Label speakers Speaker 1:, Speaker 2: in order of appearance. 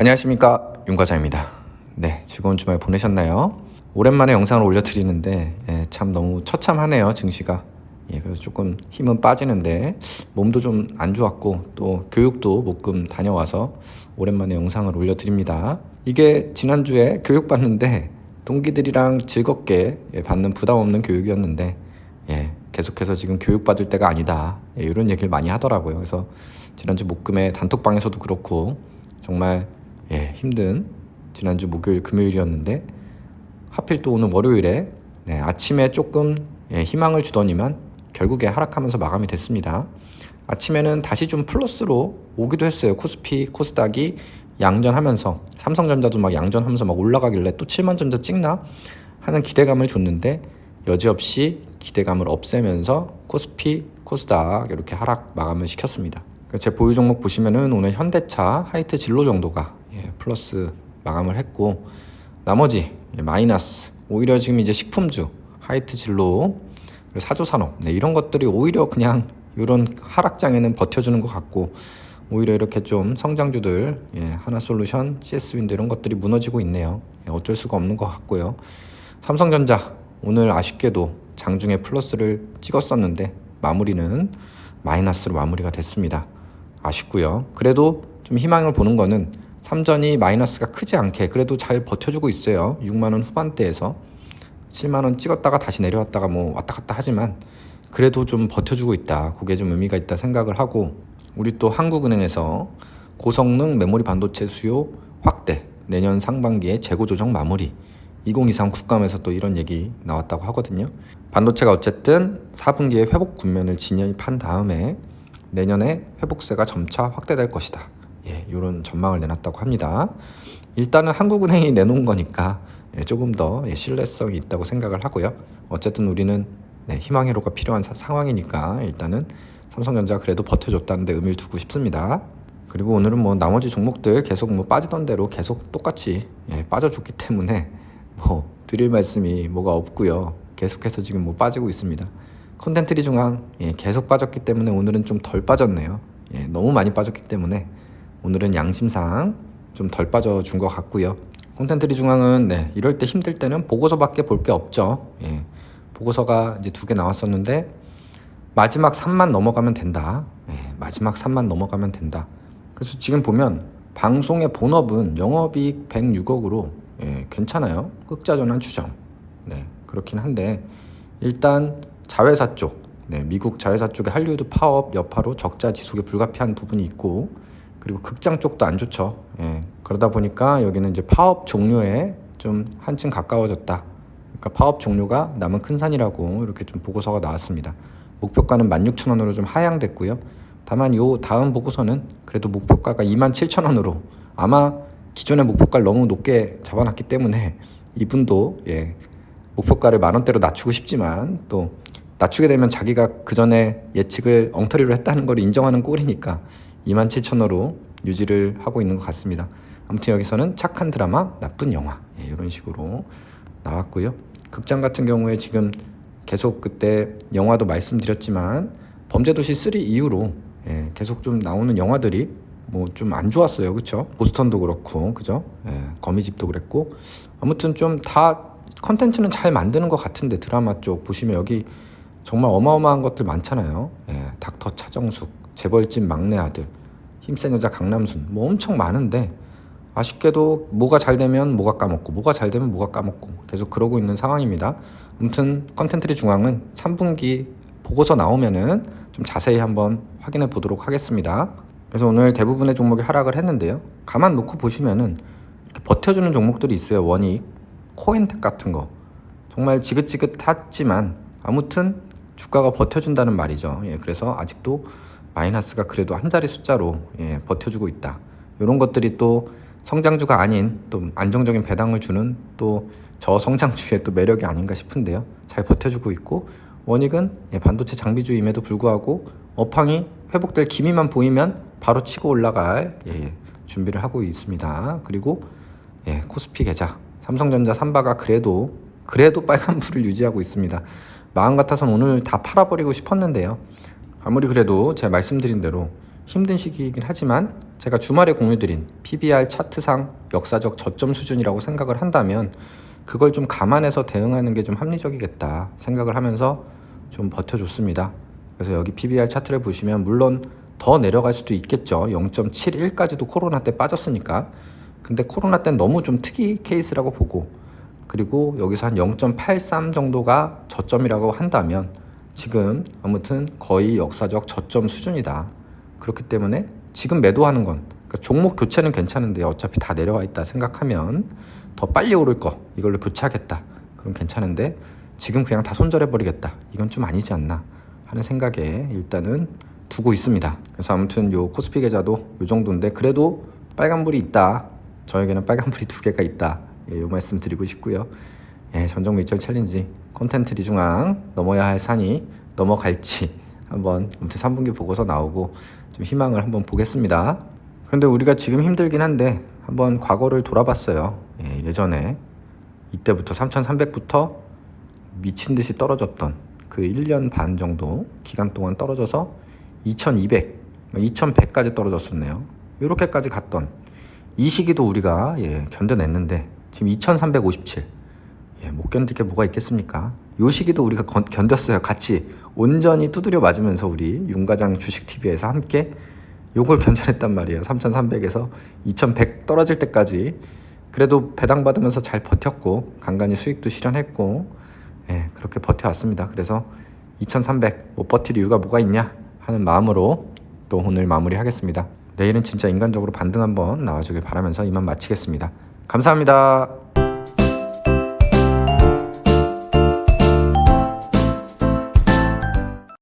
Speaker 1: 안녕하십니까 윤과장입니다. 네 즐거운 주말 보내셨나요? 오랜만에 영상을 올려드리는데 예, 참 너무 처참하네요 증시가. 예, 그래서 조금 힘은 빠지는데 몸도 좀 안 좋았고 또 교육도 목금 다녀와서 오랜만에 영상을 올려드립니다. 이게 지난주에 교육 받는데 동기들이랑 즐겁게 예, 받는 부담 없는 교육이었는데 예, 계속해서 지금 교육 받을 때가 아니다 예, 이런 얘기를 많이 하더라고요. 그래서 지난주 목금에 단톡방에서도 그렇고 정말 예, 힘든 지난주 목요일 금요일이었는데 하필 또 오늘 월요일에 네, 아침에 조금 예, 희망을 주더니만 결국에 하락하면서 마감이 됐습니다. 아침에는 다시 좀 플러스로 오기도 했어요. 코스피, 코스닥이 양전하면서 삼성전자도 막 양전하면서 막 올라가길래 또 7만전자 찍나 하는 기대감을 줬는데 여지없이 기대감을 없애면서 코스피, 코스닥 이렇게 하락 마감을 시켰습니다. 그제 보유 종목 보시면은 오늘 현대차, 하이트 진로 정도가 예, 플러스 마감을 했고 나머지 예, 마이너스 오히려 지금 이제 식품주, 하이트 진로, 그리고 사조 산업 네, 이런 것들이 오히려 그냥 이런 하락장에는 버텨주는 것 같고 오히려 이렇게 좀 성장주들 예, 하나솔루션, CS윈드 이런 것들이 무너지고 있네요. 예, 어쩔 수가 없는 것 같고요. 삼성전자 오늘 아쉽게도 장중에 플러스를 찍었었는데 마무리는 마이너스로 마무리가 됐습니다. 아쉽고요. 그래도 좀 희망을 보는 거는 삼전이 마이너스가 크지 않게 그래도 잘 버텨주고 있어요. 6만 원 후반대에서 7만 원 찍었다가 다시 내려왔다가 뭐 왔다 갔다 하지만 그래도 좀 버텨주고 있다. 그게 좀 의미가 있다 생각을 하고 우리 또 한국은행에서 고성능 메모리 반도체 수요 확대 내년 상반기에 재고 조정 마무리 2023 국감에서 또 이런 얘기 나왔다고 하거든요. 반도체가 어쨌든 4분기에 회복 국면을 진입한 다음에 내년에 회복세가 점차 확대될 것이다. 예, 이런 전망을 내놨다고 합니다. 일단은 한국은행이 내놓은 거니까 예, 조금 더 예, 신뢰성이 있다고 생각을 하고요. 어쨌든 우리는 네, 희망의 로가 필요한 사- 상황이니까 일단은 삼성전자 그래도 버텨줬다는데 의미를 두고 싶습니다. 그리고 오늘은 뭐 나머지 종목들 계속 뭐 빠지던 대로 계속 똑같이 예, 빠져줬기 때문에 뭐 드릴 말씀이 뭐가 없고요. 계속해서 지금 뭐 빠지고 있습니다. 컨텐트리 중앙 예, 계속 빠졌기 때문에 오늘은 좀 덜 빠졌네요. 예, 너무 많이 빠졌기 때문에 오늘은 양심상 좀 덜 빠져준 것 같고요. 콘텐트리 중앙은 네, 이럴 때 힘들 때는 보고서밖에 볼 게 없죠. 예, 보고서가 이제 두 개 나왔었는데 마지막 3만 넘어가면 된다. 예, 마지막 3만 넘어가면 된다. 그래서 지금 보면 방송의 본업은 영업이익 106억으로 예, 괜찮아요. 흑자전환 추정. 네, 그렇긴 한데 일단 자회사 쪽, 네, 미국 자회사 쪽에 할리우드 파업 여파로 적자 지속에 불가피한 부분이 있고 그리고 극장 쪽도 안 좋죠. 예, 그러다 보니까 여기는 이제 파업 종료에 좀 한층 가까워졌다. 그러니까 파업 종료가 남은 큰 산이라고 이렇게 좀 보고서가 나왔습니다. 목표가는 16,000원으로 좀 하향됐고요. 다만 요 다음 보고서는 그래도 목표가가 27,000원으로 아마 기존의 목표가를 너무 높게 잡아놨기 때문에 이분도 예, 목표가를 만 원대로 낮추고 싶지만 또 낮추게 되면 자기가 그 전에 예측을 엉터리로 했다는 걸 인정하는 꼴이니까 27,000원으로 유지를 하고 있는 것 같습니다. 아무튼 여기서는 착한 드라마, 나쁜 영화 예, 이런 식으로 나왔고요. 극장 같은 경우에 지금 계속 그때 영화도 말씀드렸지만 범죄도시 3 이후로 예, 계속 좀 나오는 영화들이 뭐 좀 안 좋았어요, 그렇죠? 보스턴도 그렇고, 그죠? 예, 거미집도 그랬고 아무튼 좀 다 컨텐츠는 잘 만드는 것 같은데 드라마 쪽 보시면 여기 정말 어마어마한 것들 많잖아요. 예, 닥터 차정숙, 재벌집 막내 아들, 힘센 여자 강남순 뭐 엄청 많은데 아쉽게도 뭐가 잘 되면 뭐가 까먹고 뭐가 잘 되면 뭐가 까먹고 계속 그러고 있는 상황입니다. 아무튼 컨텐트리 중앙은 3분기 보고서 나오면은 좀 자세히 한번 확인해 보도록 하겠습니다. 그래서 오늘 대부분의 종목이 하락을 했는데요. 가만 놓고 보시면은 버텨주는 종목들이 있어요. 원익, 코인텍 같은 거 정말 지긋지긋하지만 아무튼 주가가 버텨준다는 말이죠. 예, 그래서 아직도 마이너스가 그래도 한 자리 숫자로 예, 버텨주고 있다. 이런 것들이 또 성장주가 아닌 또 안정적인 배당을 주는 또 저성장주의 또 매력이 아닌가 싶은데요. 잘 버텨주고 있고 원익은 예, 반도체 장비주임에도 불구하고 업황이 회복될 기미만 보이면 바로 치고 올라갈 예, 준비를 하고 있습니다. 그리고 예, 코스피 계좌 삼성전자 삼바가 그래도 그래도 빨간 불을 유지하고 있습니다. 마음 같아선 오늘 다 팔아버리고 싶었는데요. 아무리 그래도 제가 말씀드린 대로 힘든 시기이긴 하지만 제가 주말에 공유드린 PBR 차트상 역사적 저점 수준이라고 생각을 한다면 그걸 좀 감안해서 대응하는 게 좀 합리적이겠다 생각을 하면서 좀 버텨줬습니다. 그래서 여기 PBR 차트를 보시면 물론 더 내려갈 수도 있겠죠. 0.71까지도 코로나 때 빠졌으니까. 근데 코로나 때는 너무 좀 특이 케이스라고 보고 그리고 여기서 한 0.83 정도가 저점이라고 한다면 지금 아무튼 거의 역사적 저점 수준이다. 그렇기 때문에 지금 매도하는 건 그러니까 종목 교체는 괜찮은데 어차피 다 내려와 있다 생각하면 더 빨리 오를 거 이걸로 교체하겠다. 그럼 괜찮은데 지금 그냥 다 손절해 버리겠다. 이건 좀 아니지 않나 하는 생각에 일단은 두고 있습니다. 그래서 아무튼 요 코스피 계좌도 요 정도인데 그래도 빨간불이 있다. 저에게는 빨간불이 두 개가 있다. 예, 요 말씀 드리고 싶고요. 예, 전종 밀절 챌린지 콘텐트 리중앙 넘어야 할 산이 넘어갈지 한번 아무튼 3분기 보고서 나오고 좀 희망을 한번 보겠습니다. 근데 우리가 지금 힘들긴 한데 한번 과거를 돌아봤어요. 예, 예전에 이때부터 3,300부터 미친 듯이 떨어졌던 그 1년 반 정도 기간 동안 떨어져서 2,200, 2,100까지 떨어졌었네요. 이렇게까지 갔던 이 시기도 우리가 예, 견뎌냈는데 지금 2,357. 예, 못 견딜 게 뭐가 있겠습니까? 요 시기도 우리가 건- 견뎠어요. 같이 온전히 두드려 맞으면서 우리 윤과장 주식 TV에서 함께 요걸 견뎌냈단 말이에요. 3,300에서 2,100 떨어질 때까지 그래도 배당 받으면서 잘 버텼고 간간히 수익도 실현했고 예, 그렇게 버텨왔습니다. 그래서 2,300 못 버틸 이유가 뭐가 있냐 하는 마음으로 또 오늘 마무리하겠습니다. 내일은 진짜 인간적으로 반등 한번 나와주길 바라면서 이만 마치겠습니다. 감사합니다.